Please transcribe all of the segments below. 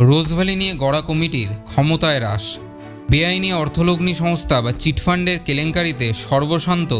Rose Valley নিয়ে গড়া কমিটির ক্ষমতায় হ্রাস। বেআইনি অর্থলগ্নি সংস্থা বা চিটফান্ডের কেলেঙ্কারিতে সর্বশান্ত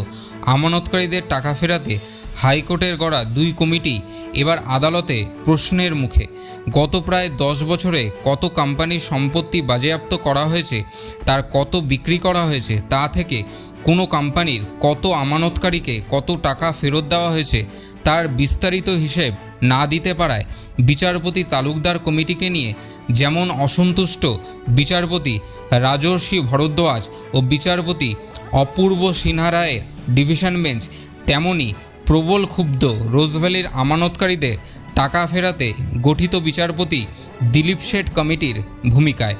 আমানতকারীদের টাকা ফেরাতে হাইকোর্টের গড়া দুই কমিটি এবার আদালতে প্রশ্নের মুখে। গত প্রায় দশ বছরে কত কোম্পানির সম্পত্তি বাজেয়াপ্ত করা হয়েছে, তার কত বিক্রি করা হয়েছে, তা থেকে কোনো কোম্পানির কত আমানতকারীকে কত টাকা ফেরত দেওয়া হয়েছে, তার বিস্তারিত হিসেব না দিতে পারায় বিচারপতি তালুকদার কমিটিকে নিয়ে যেমন অসন্তুষ্ট বিচারপতি রাজর্ষি ভরদ্বাজ ও বিচারপতি অপূর্ব সিনহা রায়ের ডিভিশন বেঞ্চ তেমনই প্রবল ক্ষুব্ধ রোজভ্যালির আমানতকারীদের টাকা ফেরাতে গঠিত বিচারপতি দিলীপ শেঠ কমিটির ভূমিকায়।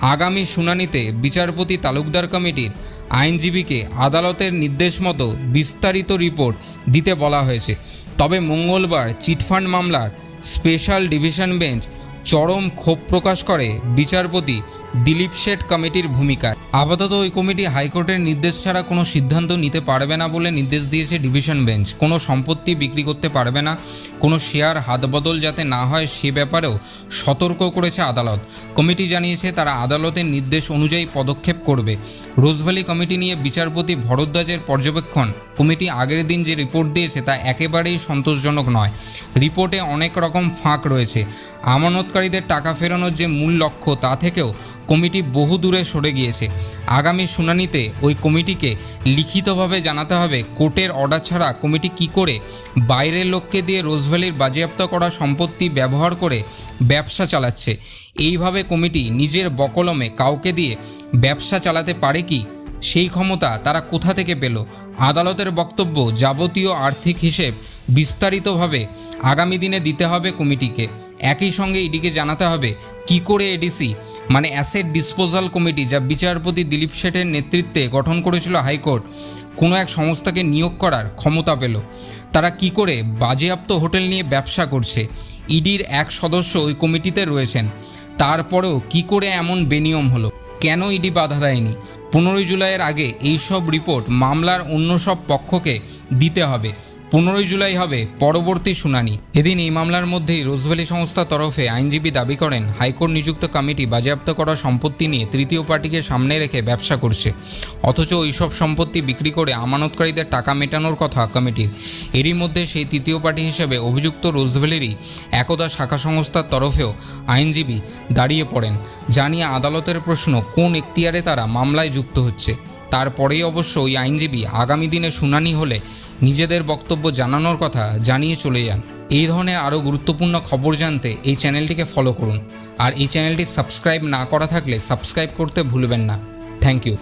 আগামী শুনানিতে বিচারপতি তালুকদার কমিটির আইনজীবীকে আদালতের নির্দেশ মতো বিস্তারিত রিপোর্ট দিতে বলা হয়েছে। তবে মঙ্গলবার চিটফান্ড মামলার স্পেশাল ডিভিশন বেঞ্চ চরম ক্ষোভ প্রকাশ করে বিচারপতি দিলীপ শেঠ কমিটির ভূমিকায়। আপাতত ওই কমিটি হাইকোর্টের নির্দেশ ছাড়া কোনো সিদ্ধান্ত নিতে পারবে না বলে নির্দেশ দিয়েছে ডিভিশন বেঞ্চ। কোনো সম্পত্তি বিক্রি করতে পারবে না, কোনো শেয়ার হাতবদল যাতে না হয় সে ব্যাপারেও সতর্ক করেছে আদালত। কমিটি জানিয়েছে তারা আদালতের নির্দেশ অনুযায়ী পদক্ষেপ করবে। রোজভ্যালি কমিটি নিয়ে বিচারপতি ভরদ্বাজের পর্যবেক্ষণ। কমিটি আগের দিন যে রিপোর্ট দিয়েছে তা একেবারেই সন্তোষজনক নয়। রিপোর্টে অনেক রকম ফাঁক রয়েছে। আমানতকারীদের টাকা ফেরানোর যে মূল লক্ষ্য তা থেকেও কমিটি বহু দূরে সরে গিয়েছে। আগামী শুনানিতে ওই কমিটিকে লিখিতভাবে জানাতে হবে, কোর্টের অর্ডার ছাড়া কমিটি কি করে বাইরের লোককে দিয়ে রোজভ্যালির বাজেয়াপ্ত করা সম্পত্তি ব্যবহার করে ব্যবসা চালাচ্ছে। এইভাবে কমিটি নিজের বকলমে কাউকে দিয়ে ব্যবসা চালাতে পারে কি? সেই ক্ষমতা তারা কোথা থেকে পেল? আদালতের বক্তব্য যাবতীয় আর্থিক হিসেব বিস্তারিতভাবে আগামী দিনে দিতে হবে কমিটিকে। একই সঙ্গে ইডিকে জানাতে হবে, কি করে এডিসি মানে অ্যাসেট ডিসপোজাল কমিটি যা বিচারপতি দিলীপ শেঠের নেতৃত্বে গঠন করেছিল হাইকোর্ট, কোনো এক সংস্থাকে নিয়োগ করার ক্ষমতা পেল। তারা কি করে বাজেয়াপ্ত হোটেল নিয়ে ব্যবসা করছে ইডির এক সদস্য ওই কমিটিতে রয়েছেন, তারপরেও কি করে এমন বেনিয়ম হলো, কেন ইডি বাধা দেয়নি? পনেরোই জুলাইয়ের আগে এই সব রিপোর্ট মামলার অন্য সব পক্ষকে দিতে হবে পনেরোই জুলাই হবে পরবর্তী শুনানি। এদিন এই মামলার মধ্যেই রোজভ্যালি সংস্থার তরফে আইনজীবী দাবি করেন, হাইকোর্ট নিযুক্ত কমিটি বাজেয়াপ্ত করা সম্পত্তি নিয়ে তৃতীয় পার্টিকে সামনে রেখে ব্যবসা করছে। অথচ ওইসব সম্পত্তি বিক্রি করে আমানতকারীদের টাকা মেটানোর কথা কমিটির। এরই মধ্যে সেই তৃতীয় পার্টি হিসেবে অভিযুক্ত রোজভ্যালিরই একদা শাখা সংস্থার তরফেও আইনজীবী দাঁড়িয়ে পড়েন। জানিয়ে আদালতের প্রশ্ন, কোন এখতিয়ারে তারা মামলায় যুক্ত হচ্ছে? তারপরেই অবশ্য ওই আইনজীবী আগামী দিনে শুনানি হলে নিজেদের বক্তব্য জানানোর কথা জানিয়ে চলে যান। এই ধরনের আরও গুরুত্বপূর্ণ খবর জানতে এই চ্যানেলটিকে ফলো করুন। আর এই চ্যানেলটি সাবস্ক্রাইব না করা থাকলে সাবস্ক্রাইব করতে ভুলবেন না। Thank you